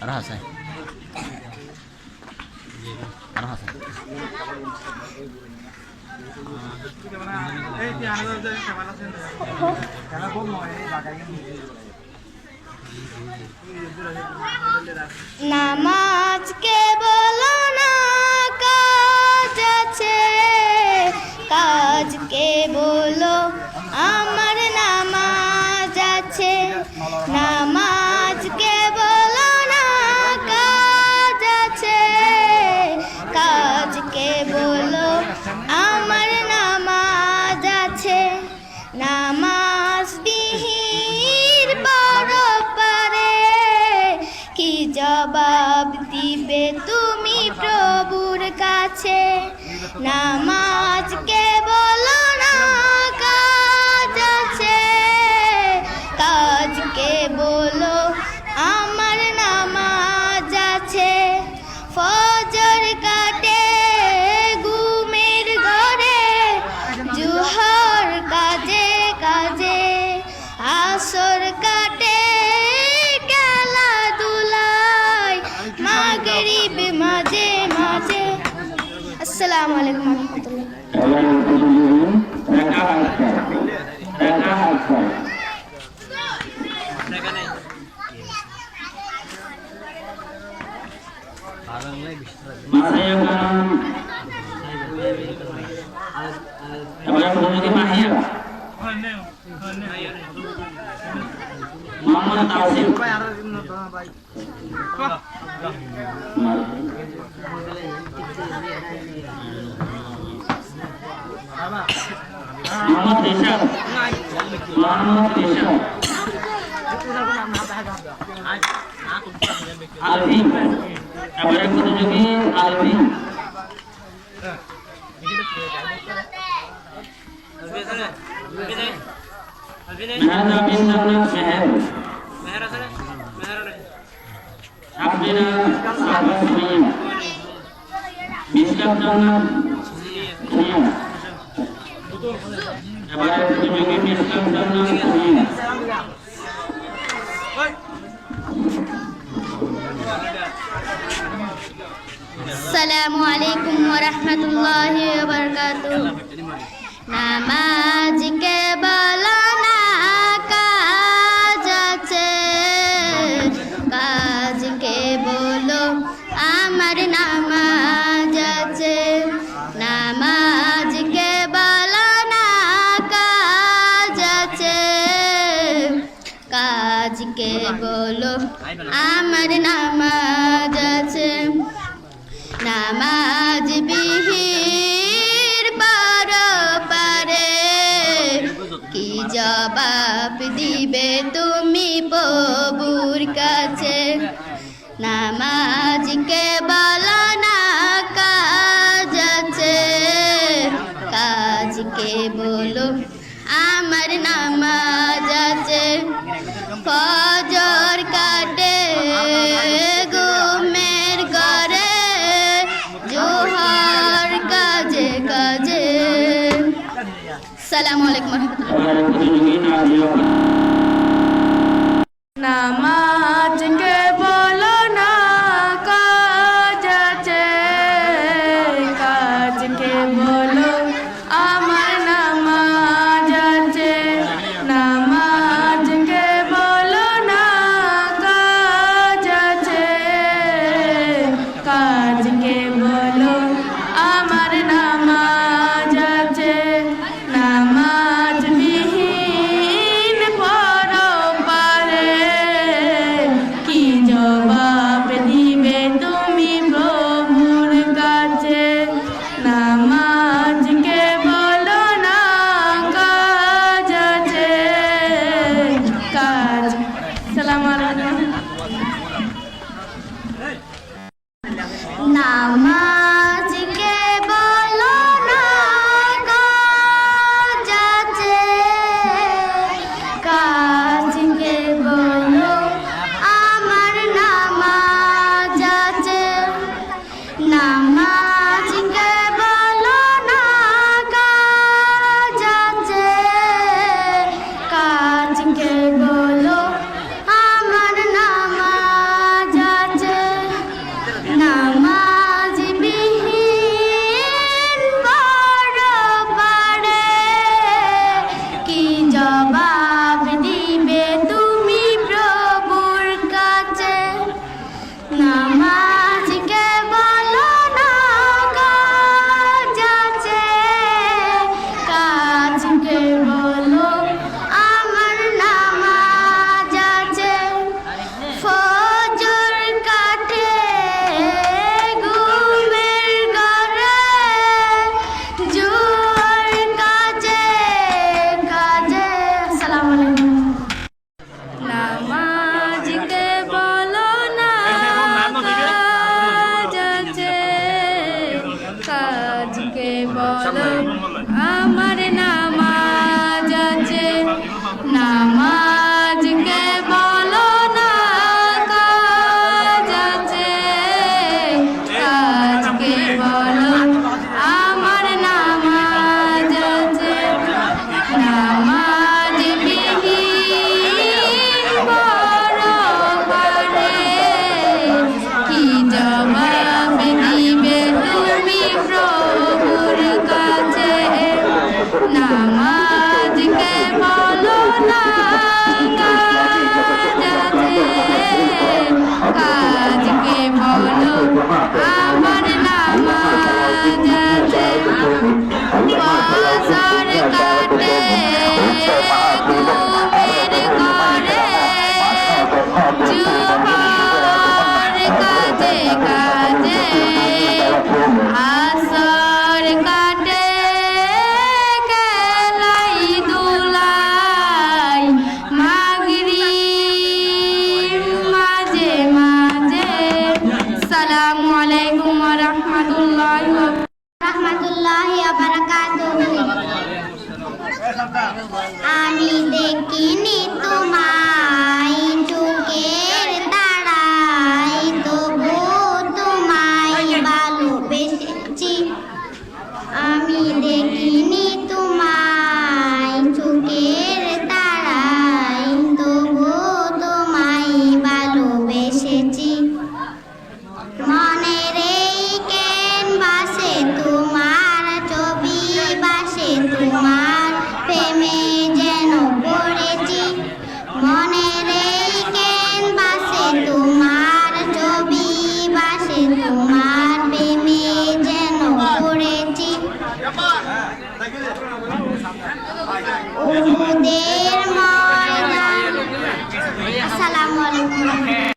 Arah saya. Arah saya. নামাজকে বলো মোহাম্মদ তাসিম মোহাম্মদ রিশাদ মোহাম্মদ রিশাদ এবার এক প্রতিযোগী আলভিন মেহর আমিন জান্নাত মেহর সাবরিনা সাবা সুইয়া মিসকাত জান্নাত সুইয়া এবার এক প্রতিযোগী মিসকাত জান্নাত সুইয়া আসসালামু আলাইকুম ওরহমতুল্লাহি ওয়াবারাকাতুহ নামাজকে বলো না কাজকে বলো, আমার নামাজ আছে। নামাজকে না কাজ কাজকে বলো, আমার নামাজ নামাজ বিহির পার পারে কি জবাব দিবে তুমি প্রভুর কাছে? নামাজ বলো নামাজকে আমার Ninguém que উহুদের ময়দান আসসালামু আলাইকুম।